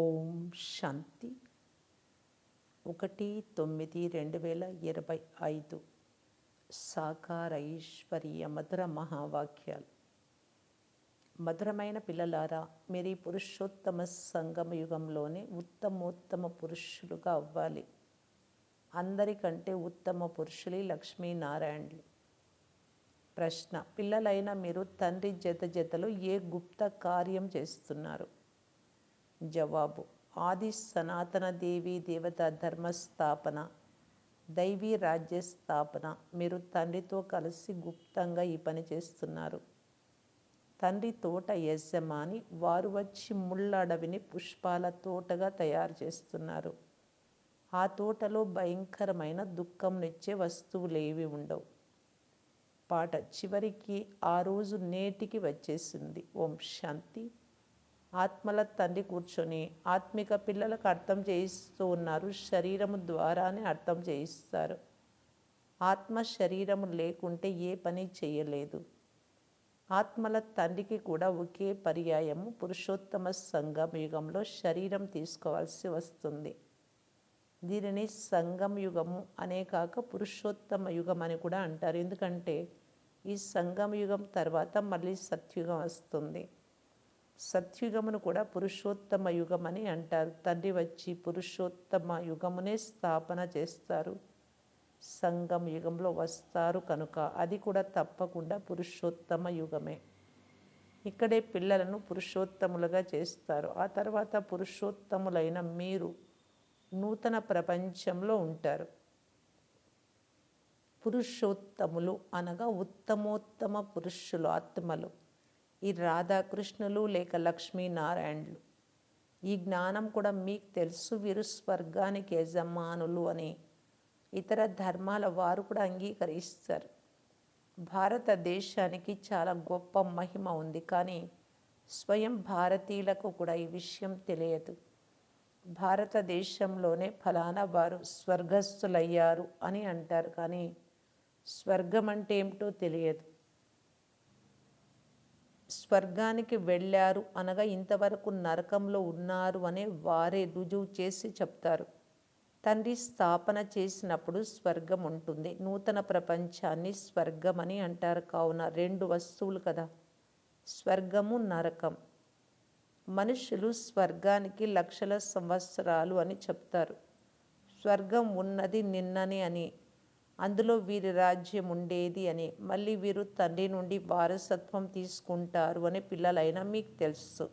ఓం శాంతి. ఒకటి తొమ్మిది రెండు వేల ఇరవై ఐదు. సాకారైశ్వర్య మధుర మహావాక్యాలు. మధురమైన పిల్లలారా మీరు పురుషోత్తమ సంగమ యుగంలోనే ఉత్తమోత్తమ పురుషులుగా అవ్వాలి. అందరికంటే ఉత్తమ పురుషులే లక్ష్మీనారాయణులు. ప్రశ్న పిల్లలైన మీరు తండ్రి జత జతలో ఏ గుప్త కార్యం చేస్తున్నారు? జవాబు. ఆది సనాతన దేవి దేవత ధర్మ స్థాపన దైవీ రాజ్య స్థాపన మీరు తండ్రితో కలిసి గుప్తంగా ఈ పని చేస్తున్నారు. తండ్రి తోట యజమాని వారు వచ్చి ముళ్ళ అడవిని పుష్పాల తోటగా తయారు చేస్తున్నారు. ఆ తోటలో భయంకరమైన దుఃఖంనిచ్చే వస్తువులేవి ఉండవు. పాట చివరికి ఆ రోజు నేటికి వచ్చేసింది. ఓం శాంతి. ఆత్మల తండ్రి కూర్చొని ఆత్మిక పిల్లలకు అర్థం చేయిస్తూ ఉన్నారు. శరీరము ద్వారానే అర్థం చేయిస్తారు. ఆత్మ శరీరము లేకుంటే ఏ పని చేయలేదు. ఆత్మల తండ్రికి కూడా ఒకే పర్యాయము. పురుషోత్తమ సంఘం యుగంలో శరీరం తీసుకోవాల్సి వస్తుంది. దీనిని సంఘం యుగము అనే కాక పురుషోత్తమ యుగం అని కూడా అంటారు. ఎందుకంటే ఈ సంఘం యుగం తర్వాత మళ్ళీ సత్యుగం వస్తుంది. సత్యుగమును కూడా పురుషోత్తమ యుగం అని అంటారు. తండ్రి వచ్చి పురుషోత్తమ యుగమునే స్థాపన చేస్తారు. సంగం యుగంలో వస్తారు కనుక అది కూడా తప్పకుండా పురుషోత్తమ యుగమే. ఇక్కడే పిల్లలను పురుషోత్తములుగా చేస్తారు. ఆ తర్వాత పురుషోత్తములైన మీరు నూతన ప్రపంచంలో ఉంటారు. పురుషోత్తములు అనగా ఉత్తమోత్తమ పురుషులు ఆత్మలు. ఈ రాధాకృష్ణులు లేక లక్ష్మీనారాయణులు. ఈ జ్ఞానం కూడా మీకు తెలుసు వీరు స్వర్గానికి యజమానులు అని. ఇతర ధర్మాల వారు కూడా అంగీకరిస్తారు. భారతదేశానికి చాలా గొప్ప మహిమ ఉంది కానీ స్వయం భారతీయులకు కూడా ఈ విషయం తెలియదు. భారతదేశంలోనే ఫలానా వారు స్వర్గస్థులయ్యారు అని అంటారు కానీ స్వర్గం అంటే ఏమిటో తెలియదు. స్వర్గానికి వెళ్ళారు అనగా ఇంతవరకు నరకంలో ఉన్నారు అనే వారే రుజువు చేసి చెప్తారు. తండ్రి స్థాపన చేసినప్పుడు స్వర్గం ఉంటుంది. నూతన ప్రపంచాన్ని స్వర్గం అని అంటారు. కావున రెండు వస్తువులు కదా. స్వర్గము నరకం. మనుషులు స్వర్గానికి లక్షల సంవత్సరాలు అని చెప్తారు. స్వర్గం ఉన్నది నిన్ననే అని అందులో వీరి రాజ్యం ఉండేది అని. మళ్ళీ వీరు తండ్రి నుండి వారసత్వం తీసుకుంటారు అని పిల్లలైనా మీకు తెలుసు.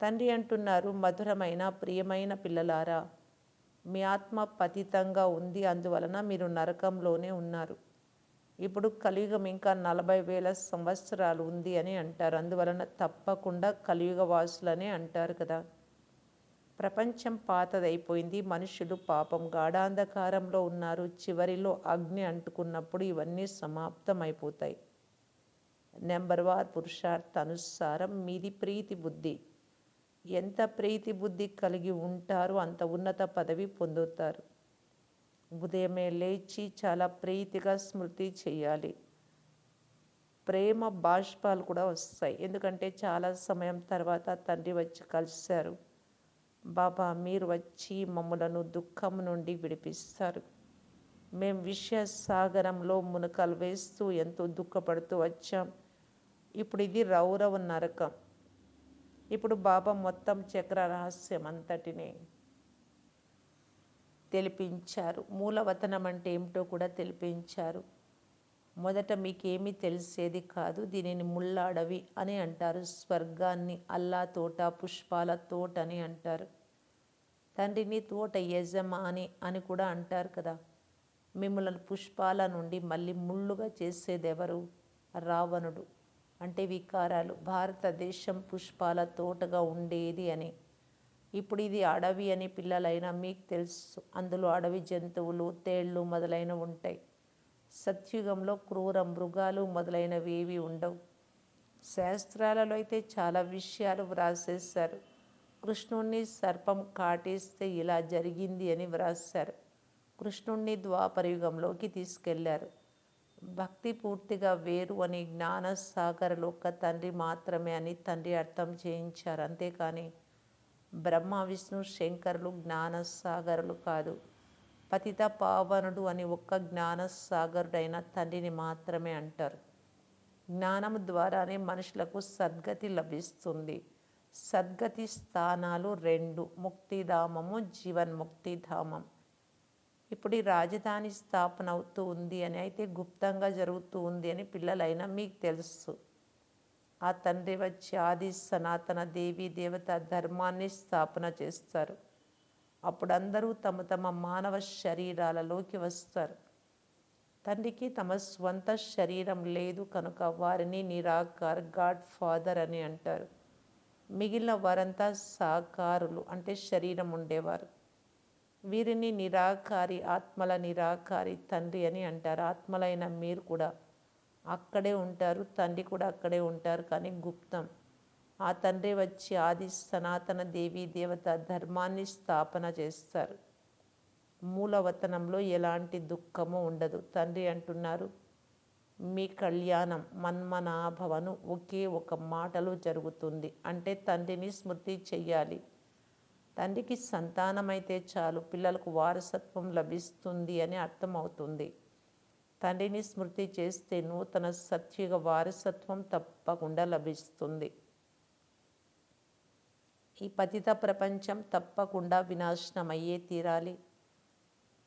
తండ్రి అంటున్నారు మధురమైన ప్రియమైన పిల్లలారా మీ ఆత్మ పతితంగా ఉంది. అందువలన మీరు నరకంలోనే ఉన్నారు. ఇప్పుడు కలియుగం ఇంకా నలభై వేల సంవత్సరాలు ఉంది అని అంటారు. అందువలన తప్పకుండా కలియుగ వాసులనే అంటారు కదా. ప్రపంచం పాతదైపోయింది. మనుషులు పాపం గాఢాంధకారంలో ఉన్నారు. చివరిలో అగ్ని అంటుకున్నప్పుడు ఇవన్నీ సమాప్తమైపోతాయి. నెంబర్ వార్ పురుషార్థ అనుసారం మీది ప్రీతి బుద్ధి. ఎంత ప్రీతి బుద్ధి కలిగి ఉంటారో అంత ఉన్నత పదవి పొందుతారు. ఉదయమే లేచి చాలా ప్రీతిగా స్మృతి చేయాలి. ప్రేమ బాష్పాలు కూడా వస్తాయి. ఎందుకంటే చాలా సమయం తర్వాత తండ్రి వచ్చి కలిశారు. బాబా మీరు వచ్చి మమ్మలను దుఃఖం నుండి విడిపిస్తారు. మేం విషయ సాగరంలో మునకలు వేస్తూ ఎంతో దుఃఖపడుతూ వచ్చాం. ఇప్పుడు ఇది రౌరవ నరకం. ఇప్పుడు బాబా మొత్తం చక్ర రహస్యం అంతటిని తెలిపించారు. మూలవతనం అంటే ఏమిటో కూడా తెలిపించారు. మొదట మీకేమీ తెలిసేది కాదు దీనిని ముళ్ళ అడవి అని అంటారు. స్వర్గాన్ని అల్లా తోట పుష్పాల తోట అని అంటారు. తండ్రిని తోట యజమాని అని కూడా అంటారు కదా. మిమ్మల్ని పుష్పాల నుండి మళ్ళీ ముళ్ళుగా చేసేదెవరు? రావణుడు. అంటే వికారాలు. భారతదేశం పుష్పాల తోటగా ఉండేది అని. ఇప్పుడు ఇది అడవి అని పిల్లలైనా మీకు తెలుసు. అందులో అడవి జంతువులు తేళ్ళు మొదలైనవి ఉంటాయి. సత్యుగంలో క్రూర మృగాలు మొదలైనవి ఏవి ఉండవు. శాస్త్రాలలో అయితే చాలా విషయాలు వ్రాసేశారు. కృష్ణుణ్ణి సర్పం కాటేస్తే ఇలా జరిగింది అని వ్రాశారు. కృష్ణుణ్ణి ద్వాపరయుగంలోకి తీసుకెళ్ళారు. భక్తి పూర్తిగా వేరు అని జ్ఞాన సాగరలో ఒక్క తండ్రి మాత్రమే అని తండ్రి అర్థం చేయించారు. అంతేకాని బ్రహ్మ విష్ణు శంకరులు జ్ఞానసాగరులు కాదు. పతిత పావనుడు అని ఒక్క జ్ఞాన సాగరుడైన తండ్రిని మాత్రమే అంటారు. జ్ఞానం ద్వారానే మనుషులకు సద్గతి లభిస్తుంది. సద్గతి స్థానాలు రెండు ముక్తిధామము జీవన్ముక్తిధామం. ఇప్పుడు ఈ రాజధాని స్థాపన అవుతూ ఉంది అని అయితే గుప్తంగా జరుగుతూ ఉంది అని పిల్లలైనా మీకు తెలుసు. ఆ తండ్రి వచ్చి ఆది సనాతన దేవి దేవత ధర్మాన్ని స్థాపన చేస్తారు. అప్పుడు అందరూ తమ తమ మానవ శరీరాలలోకి వస్తారు. తండ్రికి తమ స్వంత శరీరం లేదు కనుక వారిని నిరాకార్ గాడ్ ఫాదర్ అని అంటారు. మిగిలిన వారంతా సాకారులు అంటే శరీరం ఉండేవారు. వీరిని నిరాకారి ఆత్మల నిరాకారి తండ్రి అని అంటారు. ఆత్మలైన మీరు కూడా అక్కడే ఉంటారు తండ్రి కూడా అక్కడే ఉంటారు కానీ గుప్తం. ఆ తండ్రి వచ్చి ఆది సనాతన దేవీ దేవత ధర్మాన్ని స్థాపన చేస్తారు. మూలవతనంలో ఎలాంటి దుఃఖము ఉండదు. తండ్రి అంటున్నారు మీ కళ్యాణం మన్మనాభవను ఒకే ఒక మాటలో జరుగుతుంది. అంటే తండ్రిని స్మృతి చెయ్యాలి. తండ్రికి సంతానమైతే చాలు పిల్లలకు వారసత్వం లభిస్తుంది అని అర్థమవుతుంది. తండ్రిని స్మృతి చేస్తే నూతన సత్యుగ వారసత్వం తప్పకుండా లభిస్తుంది. ఈ పతిత ప్రపంచం తప్పకుండా వినాశనమయ్యే తీరాలి.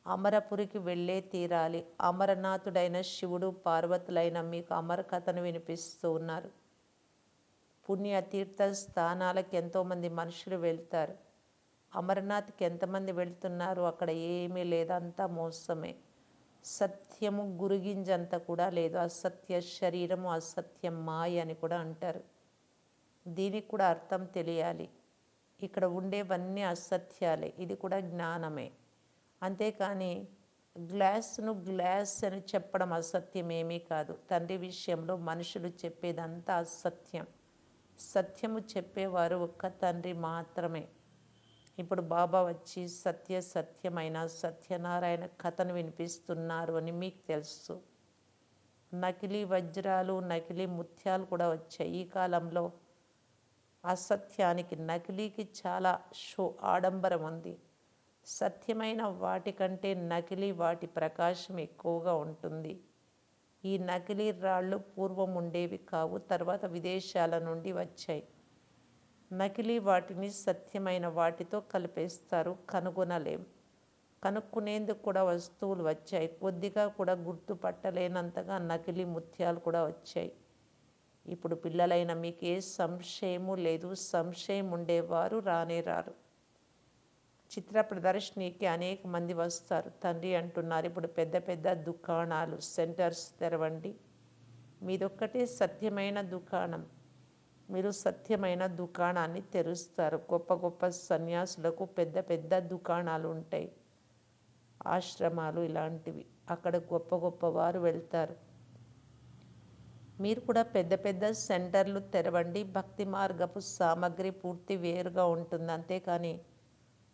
అమరపురికి వెళ్ళే తీరాలి. అమరనాథుడైన శివుడు పార్వతులైన మీకు అమర కథను వినిపిస్తూ ఉన్నారు. పుణ్యతీర్థ స్థానాలకు ఎంతోమంది మనుషులు వెళ్తారు. అమరనాథ్కి ఎంతమంది వెళ్తున్నారు? అక్కడ ఏమీ లేదు. అంతా మోసమే. సత్యము గురిగింజంత కూడా లేదు. అసత్య శరీరము అసత్యం మాయ అని కూడా అంటారు. దీనికి కూడా అర్థం తెలియాలి. ఇక్కడ ఉండేవన్నీ అసత్యాలే. ఇది కూడా జ్ఞానమే. అంతేకాని గ్లాస్ను గ్లాస్ అని చెప్పడం అసత్యం ఏమీ కాదు. తండ్రి విషయంలో మనుషులు చెప్పేదంతా అసత్యం. సత్యము చెప్పేవారు ఒక్క తండ్రి మాత్రమే. ఇప్పుడు బాబా వచ్చి సత్య సత్యమైన సత్యనారాయణ కథను వినిపిస్తున్నారు అని మీకు తెలుసు. నకిలీ వజ్రాలు నకిలీ ముత్యాలు కూడా వచ్చాయి. ఈ కాలంలో అసత్యానికి నకిలీకి చాలా షో ఆడంబరం ఉంది. సత్యమైన వాటికంటే నకిలీ వాటి ప్రకాశం ఎక్కువగా ఉంటుంది. ఈ నకిలీ రాళ్ళు పూర్వం ఉండేవి కావు తర్వాత విదేశాల నుండి వచ్చాయి. నకిలీ వాటిని సత్యమైన వాటితో కలిపేస్తారు కనుగొనలేం. కనుక్కునేందుకు కూడా వస్తువులు వచ్చాయి. కొద్దిగా కూడా గుర్తుపట్టలేనంతగా నకిలీ ముత్యాలు కూడా వచ్చాయి. ఇప్పుడు పిల్లలైన మీకు ఏ సంశయము లేదు సంశయం ఉండేవారు రానే రారు. చిత్ర ప్రదర్శనకి అనేక మంది వస్తారు. తండ్రి అంటున్నారు ఇప్పుడు పెద్ద పెద్ద దుకాణాలు సెంటర్స్ తెరవండి. మీదొక్కటే సత్యమైన దుకాణం. మీరు సత్యమైన దుకాణాన్ని తెరుస్తారు. గొప్ప గొప్ప సన్యాసులకు పెద్ద పెద్ద దుకాణాలు ఉంటాయి ఆశ్రమాలు ఇలాంటివి. అక్కడ గొప్ప గొప్ప వారు వెళ్తారు. మీరు కూడా పెద్ద పెద్ద సెంటర్లు తెరవండి. భక్తి మార్గపు సామాగ్రి పూర్తి వేరుగా ఉంటుంది. అంతేకాని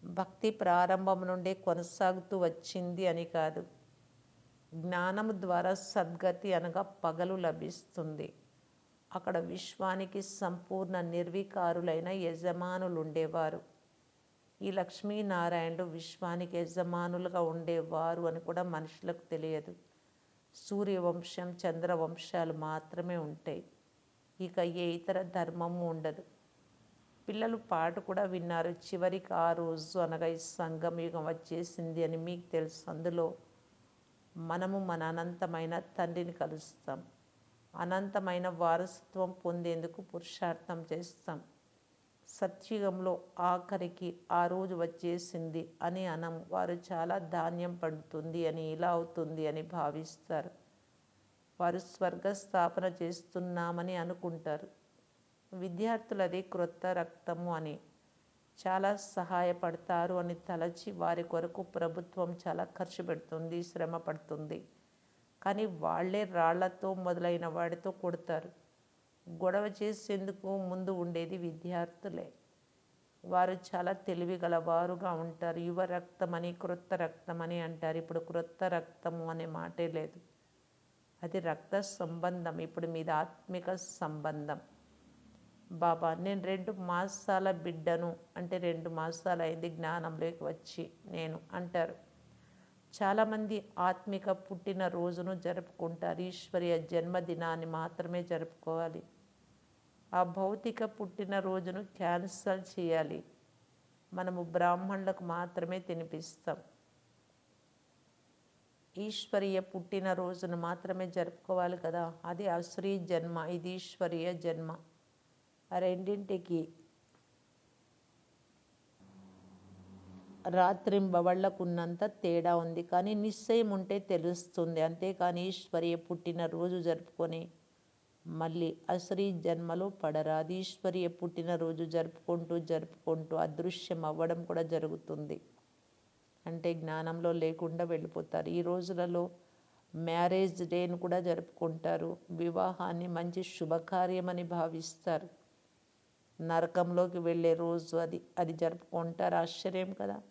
భక్తి ప్రారంభం నుండే కొనసాగుతూ వచ్చింది అని కాదు. జ్ఞానము ద్వారా సద్గతి అనగా పగలు లభిస్తుంది. అక్కడ విశ్వానికి సంపూర్ణ నిర్వికారులైన యజమానులు ఉండేవారు ఈ లక్ష్మీనారాయణుడు విశ్వానికి యజమానులుగా ఉండేవారు అని కూడా మనుషులకు తెలియదు. సూర్యవంశం చంద్రవంశాలు మాత్రమే ఉంటాయి. ఇక ఏ ఇతర ధర్మము ఉండదు. పిల్లలు పాట కూడా విన్నారు. చివరికి ఆ రోజు అనగా ఈ యుగం వచ్చేసింది అని మీకు తెలుసు. అందులో మనము మన అనంతమైన తండ్రిని కలుస్తాం. అనంతమైన వారసత్వం పొందేందుకు పురుషార్థం చేస్తాం. సత్యుగంలో ఆఖరికి ఆ రోజు వచ్చేసింది అని అనం. వారు చాలా ధాన్యం పండుతుంది అని ఇలా అవుతుంది అని భావిస్తారు. వారు స్వర్గ స్థాపన చేస్తున్నామని అనుకుంటారు. విద్యార్థులు అది క్రొత్త రక్తము అని చాలా సహాయపడతారు అని తలచి వారి కొరకు ప్రభుత్వం చాలా ఖర్చు పెడుతుంది శ్రమ పడుతుంది. కానీ వాళ్ళే రాళ్ళతో మొదలైన వాడితో కొడతారు. గొడవ చేసేందుకు ముందు ఉండేది విద్యార్థులే. వారు చాలా తెలివి గలవారుగా ఉంటారు. యువ రక్తమని క్రొత్త రక్తమని అంటారు. ఇప్పుడు క్రొత్త రక్తము అనే మాటే లేదు. అది రక్త సంబంధం. ఇప్పుడు మీది ఆత్మిక సంబంధం. బాబా నేను రెండు మాసాల బిడ్డను అంటే రెండు మాసాలు అయింది జ్ఞానంలోకి వచ్చి నేను అంటారు. చాలామంది ఆత్మిక పుట్టిన రోజును జరుపుకుంటారు. ఈశ్వరీయ జన్మదినాన్ని మాత్రమే జరుపుకోవాలి. ఆ భౌతిక పుట్టిన రోజును క్యాన్సల్ చేయాలి. మనము బ్రాహ్మణులకు మాత్రమే తినిపిస్తాం. ఈశ్వరీయ పుట్టిన రోజును మాత్రమే జరుపుకోవాలి కదా. అది అశ్రీ జన్మ ఇది ఈశ్వరీయ జన్మ. రెండింటికి రాత్రింబవళ్ళకున్నంత తేడా ఉంది. కానీ నిశ్చయం ఉంటే తెలుస్తుంది. అంతేకాని ఈశ్వరీయ పుట్టిన రోజు జరుపుకొని మళ్ళీ అశ్రీ జన్మలో పడరాదు పుట్టినరోజు జరుపుకుంటూ జరుపుకుంటూ అదృశ్యం అవ్వడం కూడా జరుగుతుంది. అంటే జ్ఞానంలో లేకుండా వెళ్ళిపోతారు. ఈ రోజులలో మ్యారేజ్ డేని కూడా జరుపుకుంటారు. వివాహాన్ని మంచి శుభకార్యమని భావిస్తారు. నరకంలోకి వెళ్ళే రోజు అది అది జరుపుకుంటారు. ఆశ్చర్యం కదా?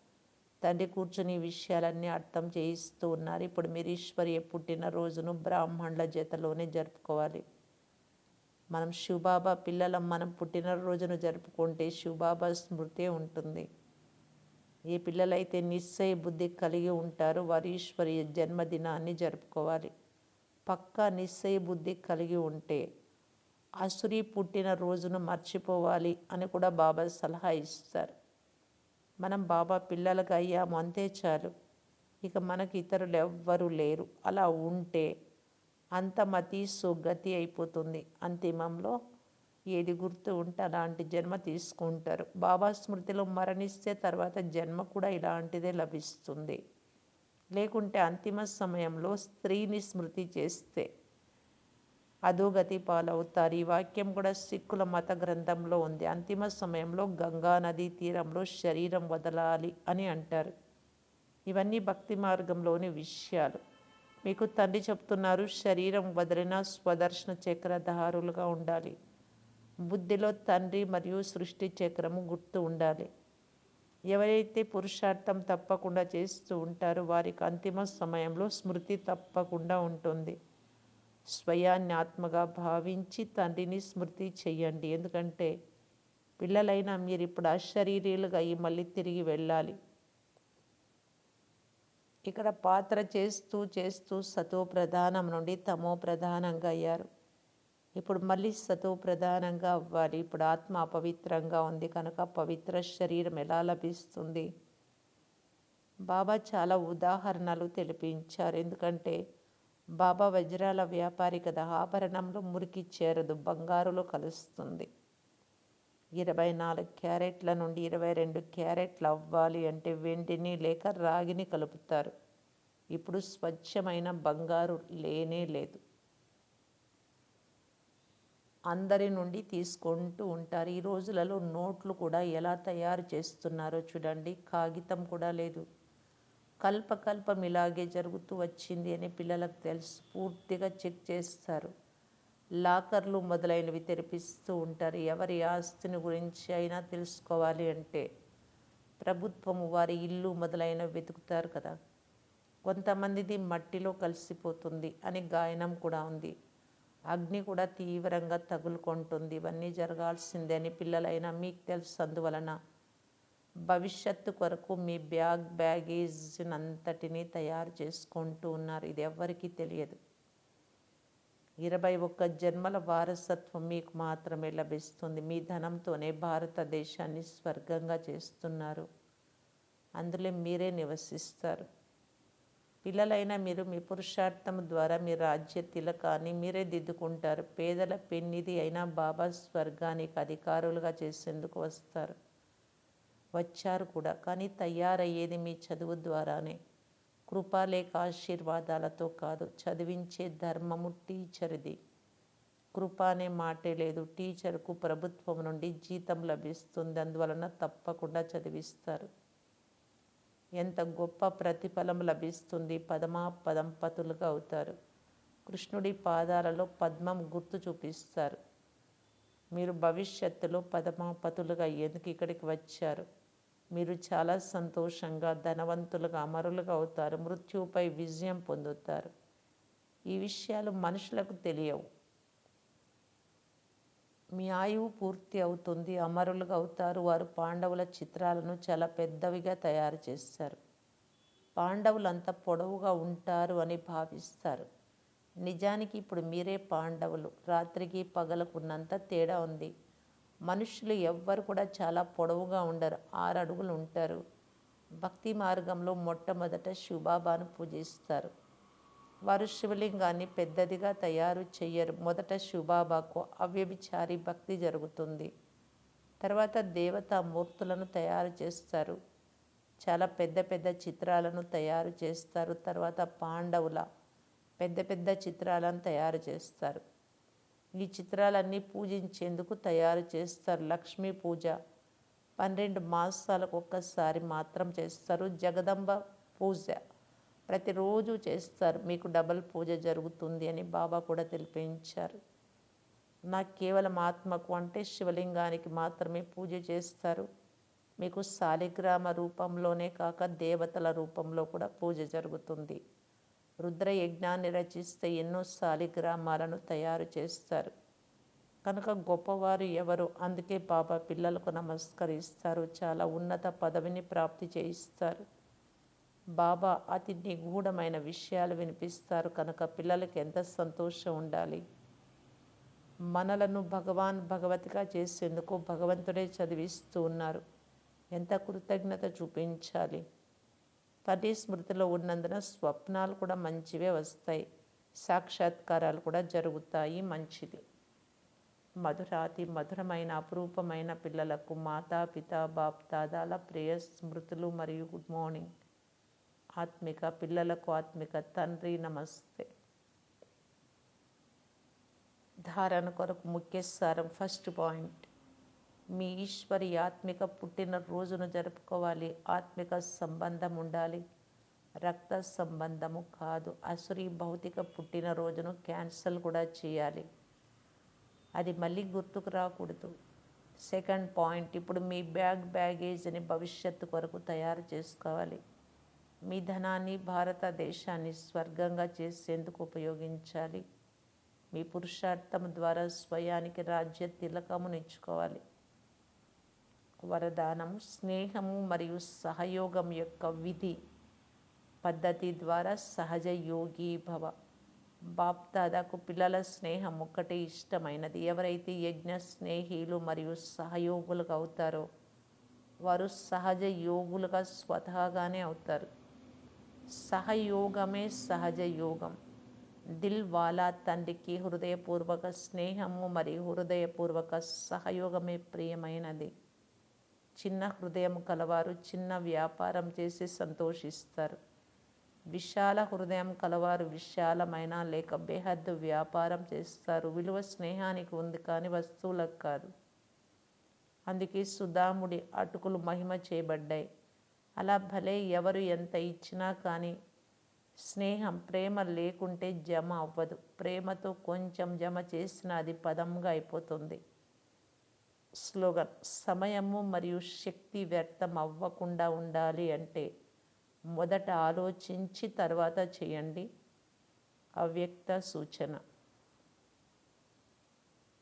తండ్రి కూర్చుని విషయాలన్నీ అర్థం చేయిస్తూ ఉన్నారు. ఇప్పుడు మీరు పుట్టిన పుట్టినరోజును బ్రాహ్మణుల జతలోనే జరుపుకోవాలి. మనం శివబాబా పిల్లలం మనం పుట్టినరోజును జరుపుకుంటే శివబాబా స్మృతే ఉంటుంది. ఏ పిల్లలైతే నిశ్చయ బుద్ధి కలిగి ఉంటారో వారు ఈశ్వరి జన్మదినాన్ని జరుపుకోవాలి. పక్కా నిశ్చయ బుద్ధి కలిగి ఉంటే అసురి పుట్టిన రోజును మర్చిపోవాలి అని కూడా బాబా సలహా ఇస్తారు. మనం బాబా పిల్లలకు అయ్యాము అంతే చాలు. ఇక మనకి ఇతరులు ఎవ్వరూ లేరు. అలా ఉంటే అంతమతి సుగతి అయిపోతుంది. అంతిమంలో ఏది గుర్తు ఉంటే అలాంటి జన్మ తీసుకుంటారు. బాబా స్మృతిలో మరణిస్తే తర్వాత జన్మ కూడా ఇలాంటిదే లభిస్తుంది. లేకుంటే అంతిమ సమయంలో స్త్రీని స్మృతి చేస్తే అధోగతి పాలవుతారు. ఈ వాక్యం కూడా సిక్కుల మత గ్రంథంలో ఉంది. అంతిమ సమయంలో గంగా నదీ తీరంలో శరీరం వదలాలి అని అంటారు. ఇవన్నీ భక్తి మార్గంలోని విషయాలు. మీకు తండ్రి చెప్తున్నారు శరీరం వదిలిన స్వదర్శన చక్రధారులుగా ఉండాలి. బుద్ధిలో తండ్రి మరియు సృష్టి చక్రము గుర్తు ఉండాలి. ఎవరైతే పురుషార్థం తప్పకుండా చేస్తూ ఉంటారో వారికి అంతిమ సమయంలో స్మృతి తప్పకుండా ఉంటుంది. స్వయాన్ని ఆత్మగా భావించి తండ్రిని స్మృతి చెయ్యండి. ఎందుకంటే పిల్లలైనా మీరు ఇప్పుడు అశరీరీలుగా అయ్యి మళ్ళీ తిరిగి వెళ్ళాలి. ఇక్కడ పాత్ర చేస్తూ చేస్తూ సతో ప్రధానం నుండి తమో ప్రధానంగా అయ్యారు. ఇప్పుడు మళ్ళీ సతో ప్రధానంగా అవ్వాలి. ఇప్పుడు ఆత్మ అపవిత్రంగా ఉంది కనుక పవిత్ర శరీరం ఎలా లభిస్తుంది? బాబా చాలా ఉదాహరణలు తెలిపించారు. ఎందుకంటే బాబా వజ్రాల వ్యాపారి కదా. ఆభరణంలో మురికి చేరదు బంగారులో కలుస్తుంది. ఇరవై నాలుగు క్యారెట్ల నుండి ఇరవై రెండు క్యారెట్లు అవ్వాలి అంటే వెండిని లేక రాగిని కలుపుతారు. ఇప్పుడు స్వచ్ఛమైన బంగారు లేనే లేదు. అందరి నుండి తీసుకుంటూ ఉంటారు. ఈ రోజులలో నోట్లు కూడా ఎలా తయారు చేస్తున్నారో చూడండి. కాగితం కూడా లేదు. కల్పకల్పం ఇలాగే జరుగుతూ వచ్చింది అని పిల్లలకు తెలుసు. పూర్తిగా చెక్ చేస్తారు. లాకర్లు మొదలైనవి తెరిపిస్తూ ఉంటారు. ఎవరి ఆస్తిని గురించి అయినా తెలుసుకోవాలి అంటే ప్రభుత్వము వారి ఇల్లు మొదలైనవి వెతుకుతారు కదా. కొంతమందిది మట్టిలో కలిసిపోతుంది అని గాయనం కూడా ఉంది. అగ్ని కూడా తీవ్రంగా తగులుకుంటుంది. ఇవన్నీ జరగాల్సిందే అని పిల్లలైనా మీకు తెలుసు. అందువలన భవిష్యత్తు కొరకు మీ బ్యాగ్ బ్యాగేజ్ అంతటినీ తయారు చేసుకుంటూ ఉన్నారు. ఇది ఎవ్వరికీ తెలియదు. ఇరవై ఒక్క జన్మల వారసత్వం మీకు మాత్రమే లభిస్తుంది. మీ ధనంతోనే భారతదేశాన్ని స్వర్గంగా చేస్తున్నారు. అందులో మీరే నివసిస్తారు. పిల్లలైనా మీరు మీ పురుషార్థం ద్వారా మీ రాజ్య తిలకాన్ని మీరే దిద్దుకుంటారు. పేదల పెన్నిది అయినా బాబా స్వర్గానికి అధికారులుగా చేసేందుకు వస్తారు. వచ్చారు కూడా కానీ తయారయ్యేది మీ చదువు ద్వారానే. కృప లేక ఆశీర్వాదాలతో కాదు చదివించే ధర్మము టీచర్ది. కృప అనే మాటే లేదు. టీచర్కు ప్రభుత్వం నుండి జీతం లభిస్తుంది అందువలన తప్పకుండా చదివిస్తారు. ఎంత గొప్ప ప్రతిఫలం లభిస్తుంది పదమా పదంపతులుగా అవుతారు. కృష్ణుడి పాదాలలో పద్మం గుర్తు చూపిస్తారు. మీరు భవిష్యత్తులో పదమాపతులుగా ఎందుకు ఇక్కడికి వచ్చారు? మీరు చాలా సంతోషంగా ధనవంతులుగా అమరులుగా అవుతారు. మృత్యుపై విజయం పొందుతారు. ఈ విషయాలు మనుషులకు తెలియవు. మీ ఆయువు పూర్తి అవుతుంది. అమరులుగా అవుతారు. వారు పాండవుల చిత్రాలను చాలా పెద్దవిగా తయారు చేస్తారు. పాండవులు అంత పొడవుగా ఉంటారు అని భావిస్తారు. నిజానికి ఇప్పుడు మీరే పాండవులు. రాత్రికి పగలకున్నంత తేడా ఉంది. మనుషులు ఎవ్వరు కూడా చాలా పొడవుగా ఉండరు. ఆరు అడుగులు ఉంటారు. భక్తి మార్గంలో మొట్టమొదట శివబాబాను పూజిస్తారు. వారు శివలింగాన్ని పెద్దదిగా తయారు చెయ్యరు. మొదట శివబాబాకు అవ్యభిచారి భక్తి జరుగుతుంది. తర్వాత దేవతా మూర్తులను తయారు చేస్తారు. చాలా పెద్ద పెద్ద చిత్రాలను తయారు చేస్తారు. తర్వాత పాండవుల పెద్ద పెద్ద చిత్రాలను తయారు చేస్తారు. ఈ చిత్రాలన్నీ పూజించేందుకు తయారు చేస్తారు. లక్ష్మీ పూజ పన్నెండు మాసాలకు ఒక్కసారి మాత్రం చేస్తారు. జగదంబ పూజ ప్రతిరోజు చేస్తారు. మీకు డబల్ పూజ జరుగుతుంది అని బాబా కూడా తెలిపించారు. నాకు కేవలం ఆత్మకు అంటే శివలింగానికి మాత్రమే పూజ చేస్తారు. మీకు శాలిగ్రామ రూపంలోనే కాక దేవతల రూపంలో కూడా పూజ జరుగుతుంది. రుద్ర యజ్ఞాన్ని రచిస్తే ఎన్నో శాలిగ్రామాలను తయారు చేస్తారు. కనుక గొప్పవారు ఎవరు? అందుకే బాబా పిల్లలకు నమస్కరిస్తారు. చాలా ఉన్నత పదవిని ప్రాప్తి చేయిస్తారు. బాబా అతి నిగూఢమైన విషయాలు వినిపిస్తారు. కనుక పిల్లలకి ఎంత సంతోషం ఉండాలి? మనలను భగవాన్ భగవతిగా చేసేందుకు భగవంతుడే చదివిస్తూ ఉన్నారు. ఎంత కృతజ్ఞత చూపించాలి? తండ్రి స్మృతిలో ఉన్నందున స్వప్నాలు కూడా మంచివే వస్తాయి. సాక్షాత్కారాలు కూడా జరుగుతాయి. మంచిది. మధురాతి మధురమైన అపురూపమైన పిల్లలకు మాతా పిత బాప్ దాదాల ప్రియ స్మృతులు మరియు గుడ్ మార్నింగ్. ఆత్మిక పిల్లలకు ఆత్మిక తండ్రి నమస్తే. ధారణ కొరకు ముఖ్య సారం ఫస్ట్ పాయింట్. మీ ఈశ్వరి ఆత్మిక పుట్టిన రోజును జరుపుకోవాలి. ఆత్మిక సంబంధం ఉండాలి. రక్త సంబంధము కాదు. అసురి భౌతిక పుట్టినరోజును క్యాన్సల్ కూడా చేయాలి. అది మళ్ళీ గుర్తుకు రాకూడదు. సెకండ్ పాయింట్ ఇప్పుడు మీ బ్యాగ్ బ్యాగేజ్ని భవిష్యత్తు కొరకు తయారు చేసుకోవాలి. మీ ధనాన్ని భారతదేశాన్ని స్వర్గంగా చేసేందుకు ఉపయోగించాలి. మీ పురుషార్థం ద్వారా స్వయానికి రాజ్య తిలకమునిచ్చుకోవాలి. వరదానం స్నేహము మరియు సహయోగం యొక్క విధి పద్ధతి ద్వారా సహజ యోగి భవ. బాప్ దాదాకు పిల్లల స్నేహం ఒక్కటే ఇష్టమైనది. ఎవరైతే యజ్ఞ స్నేహిలు మరియు సహయోగులుగా అవుతారో వారు సహజ యోగులుగా స్వతహాగానే అవుతారు. సహయోగమే సహజ యోగం. దిల్ వాలా తండ్రికి హృదయపూర్వక స్నేహము మరియు హృదయపూర్వక సహయోగమే ప్రియమైనది. చిన్న హృదయం కలవారు చిన్న వ్యాపారం చేసి సంతోషిస్తారు. విశాల హృదయం కలవారు విశాలమైన లేక బేహద్దు వ్యాపారం చేస్తారు. విలువ స్నేహానికి ఉంది కానీ వస్తువులకు కాదు. అందుకే సుధాముడి అటుకులు మహిమ చేయబడ్డాయి. అలా భలే ఎవరు ఎంత ఇచ్చినా కానీ స్నేహం ప్రేమ లేకుంటే జమ అవ్వదు. ప్రేమతో కొంచెం జమ చేసినా అది పదంగా అయిపోతుంది. స్లోగన్ సమయము మరియు శక్తి వ్యర్థం అవ్వకుండా ఉండాలి అంటే మొదట ఆలోచించి తర్వాత చేయండి. అవ్యక్త సూచన.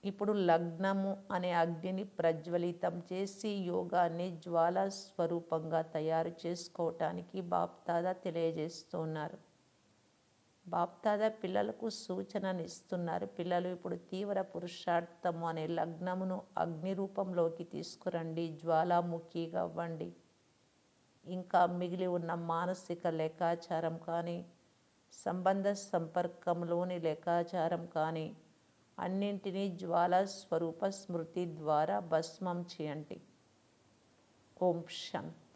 ఇప్పుడు లగ్నము అనే అగ్నిని ప్రజ్వలితం చేసి యోగాన్ని జ్వాలా స్వరూపంగా తయారు చేసుకోవటానికి బాప్దాదా తెలియజేస్తున్నారు. బాప్దాదా పిల్లలకు సూచననిస్తున్నారు పిల్లలు ఇప్పుడు తీవ్ర పురుషార్థము అనే లగ్నమును అగ్ని రూపంలోకి తీసుకురండి. జ్వాలాముఖిగా అవ్వండి. ఇంకా మిగిలి ఉన్న మానసిక లేఖాచారం కానీ సంబంధ సంపర్కంలోని లేఖాచారం కానీ అన్నింటినీ జ్వాలా స్వరూప స్మృతి ద్వారా భస్మం చేయండి. ఓం శాంతి